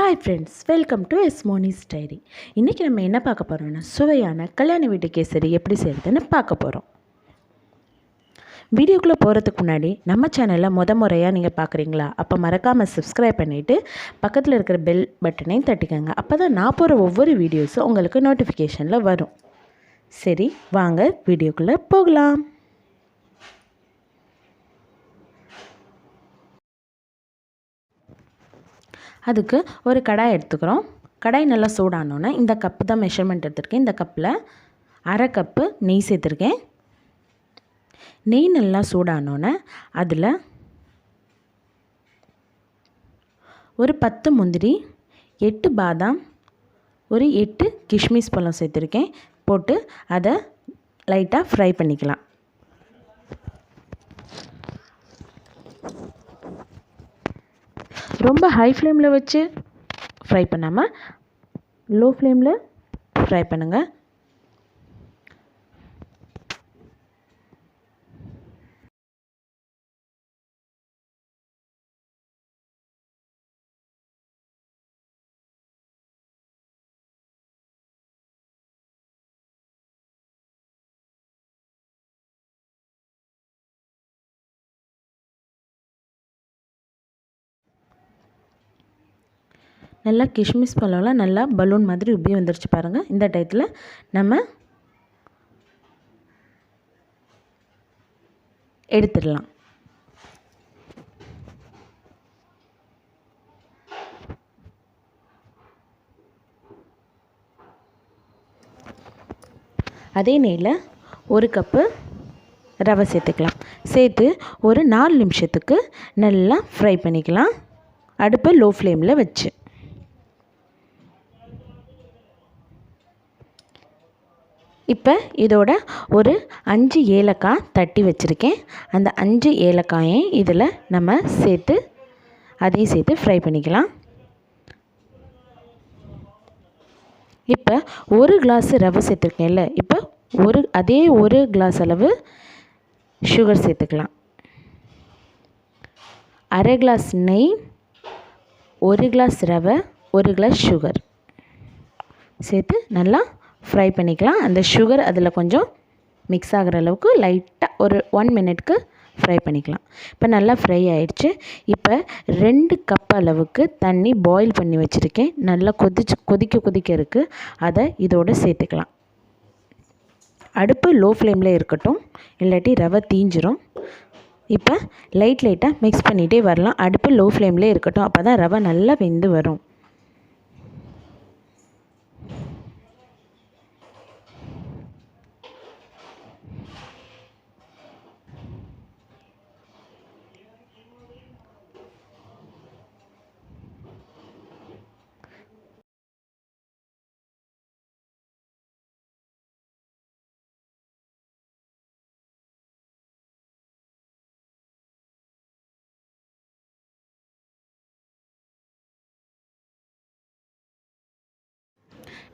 Hi friends welcome to S Monish diary இன்றைக்கி நம்ம என்ன பார்க்க போகிறோம்னா சுவையான கல்யாண வீட்டு கேசரி எப்படி செய்கிறதுன்னு பார்க்க போகிறோம் வீடியோக்குள்ளே போகிறதுக்கு முன்னாடி நம்ம சேனலில் முத முறையாக நீங்கள் பார்க்குறீங்களா? அப்போ மறக்காமல் சப்ஸ்கிரைப் பண்ணிவிட்டு பக்கத்தில் இருக்கிற பெல் பட்டனையும் தட்டிக்கோங்க. அப்போ தான் நான் போகிற ஒவ்வொரு வீடியோஸும் உங்களுக்கு நோட்டிஃபிகேஷனில் வரும். சரி வாங்க வீடியோக்குள்ளே போகலாம். அதுக்கு ஒரு கடாய் எடுத்துக்கிறோம். கடாய் நல்லா சூடானோன்னே இந்த கப்பு தான் மெஷர்மெண்ட் எடுத்திருக்கேன். இந்த கப்பில் அரை கப்பு நெய் சேர்த்துருக்கேன். நெய் நல்லா சூடானோன்னே அதில் ஒரு பத்து முந்திரி எட்டு பாதாம் ஒரு எட்டு கிஷ்மிஸ் பழம் சேர்த்துருக்கேன். போட்டு அதை லைட்டாக ஃப்ரை பண்ணிக்கலாம். ரொம்ப ஹை ஃப்ளேமில் வச்சு ஃப்ரை பண்ணாமல் லோ ஃப்ளேமில் ஃப்ரை பண்ணுங்கள் நல்லா கிஷ்மிஸ் பழம்லாம் நல்லா பலூன் மாதிரி உப்பி வந்துருச்சு பாருங்கள் இந்த டயத்தில் நம்ம எடுத்துடலாம். அதே நெய்யில் ஒரு கப்பு ரவை சேர்த்துக்கலாம். சேர்த்து ஒரு நாலு நிமிஷத்துக்கு நல்லா ஃப்ரை பண்ணிக்கலாம். அடுப்பை லோ ஃப்ளேமில் வச்சு. இப்போ இதோட ஒரு அஞ்சு ஏலக்காய் தட்டி வச்சுருக்கேன். அந்த அஞ்சு ஏலக்காயை இதில் நம்ம சேர்த்து அதையும் சேர்த்து ஃப்ரை பண்ணிக்கலாம். இப்போ ஒரு கிளாஸ் ரவை சேர்த்துருக்கேன்ல இப்போ ஒரு அதே ஒரு கிளாஸ் அளவு சுகர் சேர்த்துக்கலாம். அரை கிளாஸ் நெய் ஒரு கிளாஸ் ரவை ஒரு கிளாஸ் சுகர் சேர்த்து நல்லா ஃப்ரை பண்ணிக்கலாம். அந்த சுகர் அதில் கொஞ்சம் மிக்ஸ் ஆகிற அளவுக்கு லைட்டாக ஒரு ஒன் மினிட்க்கு ஃப்ரை பண்ணிக்கலாம். இப்போ நல்லா ஃப்ரை ஆயிடுச்சு. இப்போ ரெண்டு கப் அளவுக்கு தண்ணி பாயில் பண்ணி வச்சுருக்கேன். நல்லா கொதிச்சு கொதிக்க கொதிக்க இருக்குது அதை இதோடு சேர்த்துக்கலாம். அடுப்பு லோ ஃப்ளேமில் இருக்கட்டும். இல்லாட்டி ரவை தீஞ்சிரும். இப்போ லைட் லைட்டாக மிக்ஸ் பண்ணிகிட்டே வரலாம். அடுப்பு லோ ஃப்ளேம்லேயே இருக்கட்டும். அப்போ தான் ரவை நல்லா வெந்து வரும்.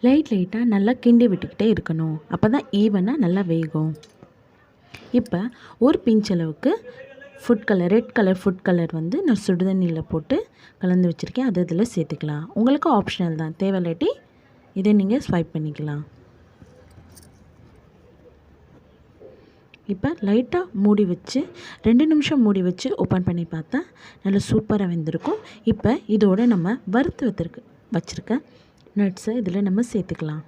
லைட் லைட்டாக நல்லா கிண்டி விட்டுக்கிட்டே இருக்கணும். அப்போ தான் ஈவனாக நல்லா வேகும். இப்போ ஒரு பிஞ்ச் அளவுக்கு food colour red colour food colour வந்து நான் சுடுதண்ணியில் போட்டு கலந்து வச்சுருக்கேன். அது இதில் சேர்த்துக்கலாம். உங்களுக்கு ஆப்ஷனல் தான். தேவையில்லாட்டி இதை நீங்கள் ஸ்வைப் பண்ணிக்கலாம். இப்போ லைட்டாக மூடி வச்சு ரெண்டு நிமிஷம் மூடி வச்சு ஓப்பன் பண்ணி பார்த்தா நல்லா சூப்பராக வெந்திருக்கும். இப்போ இதோடு நம்ம வறுத்து வச்சிருக்க வச்சுருக்க நட்ஸை இதில் நம்ம சேர்த்துக்கலாம்.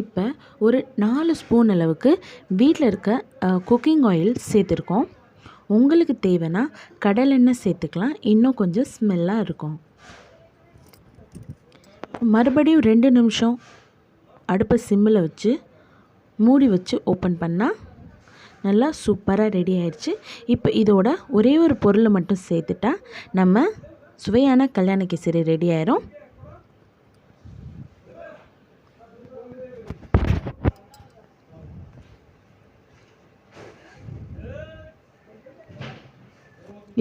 இப்போ ஒரு நாலு ஸ்பூன் அளவுக்கு வீட்டில் இருக்க குக்கிங் ஆயில் சேர்த்துருக்கோம். உங்களுக்கு தேவைன்னா கடலெண்ணெய் சேர்த்துக்கலாம். இன்னும் கொஞ்சம் ஸ்மெல்லாக இருக்கும். மறுபடியும் ரெண்டு நிமிஷம் அடுப்பை சிம்மில் வச்சு மூடி வச்சு ஓப்பன் பண்ணால் நல்லா சூப்பராக ரெடி ஆயிடுச்சு இப்போ இதோட ஒரே ஒரு பொருளை மட்டும் சேர்த்துட்டா நம்ம சுவையான கல்யாண கேசரி ரெடி ஆயிரும்.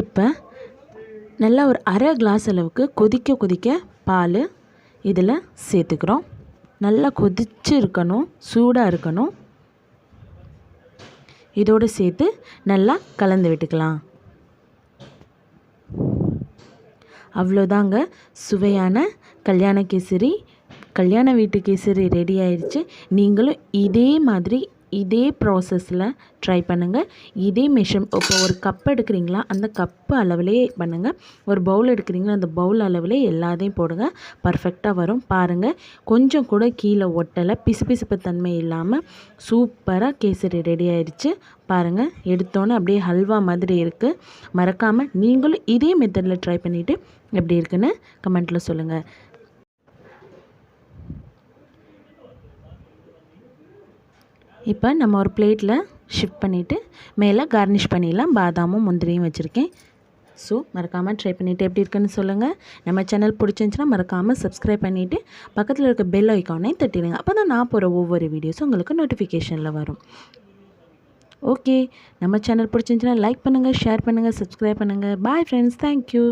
இப்போ நல்லா ஒரு அரை கிளாஸ் அளவுக்கு கொதிக்க கொதிக்க பால் இதில் சேர்த்துக்கிறோம். நல்லா கொதிச்சு இருக்கணும் சூடாக இருக்கணும். இதோடு சேர்த்து நல்லா கலந்து விட்டுக்கலாம். அவ்வளோதாங்க. சுவையான கல்யாண கேசரி. கல்யாண வீட்டு கேசரி ரெடி ஆயிடுச்சு. நீங்களும் இதே மாதிரி இதே ப்ராசஸில் ட்ரை பண்ணுங்கள் இதே மெஷர் இப்போ ஒரு கப் எடுக்கிறீங்களா அந்த கப்பு அளவிலே பண்ணுங்கள் ஒரு பவுல் எடுக்கிறீங்களா அந்த பவுல் அளவிலே எல்லாத்தையும் போடுங்க. பர்ஃபெக்டாக வரும். பாருங்கள் கொஞ்சம் கூட கீழே ஒட்டலை. பிசுபிசுப்பு தன்மை இல்லாமல் சூப்பராக கேசரி ரெடி ஆயிடுச்சு பாருங்கள் எடுத்தோன்னே அப்படியே ஹல்வா மாதிரி இருக்குது மறக்காமல் நீங்களும் இதே மெத்தடில் ட்ரை பண்ணிவிட்டு எப்படி இருக்குன்னு கமெண்ட்டில் சொல்லுங்கள் இப்போ நம்ம ஒரு பிளேட்டில் ஷிஃப்ட் பண்ணிவிட்டு மேலே கார்னிஷ் பண்ணிடலாம். பாதாமும் முந்திரியும் வச்சுருக்கேன். ஸோ மறக்காமல் ட்ரை பண்ணிவிட்டு எப்படி இருக்குன்னு சொல்லுங்கள் நம்ம சேனல் பிடிச்சிருந்துச்சின்னா மறக்காமல் சப்ஸ்கிரைப் பண்ணிவிட்டு பக்கத்தில் இருக்க பெல் ஐக்கானையும் தட்டிடுங்க. அப்போ தான் நான் போகிற ஒவ்வொரு வீடியோஸும் உங்களுக்கு நோட்டிஃபிகேஷனில் வரும். ஓகே நம்ம சேனல் பிடிச்சிருந்துச்சின்னா லைக் பண்ணுங்கள் ஷேர் பண்ணுங்கள் சப்ஸ்கிரைப் பண்ணுங்கள் பாய் ஃப்ரெண்ட்ஸ் தேங்க்யூ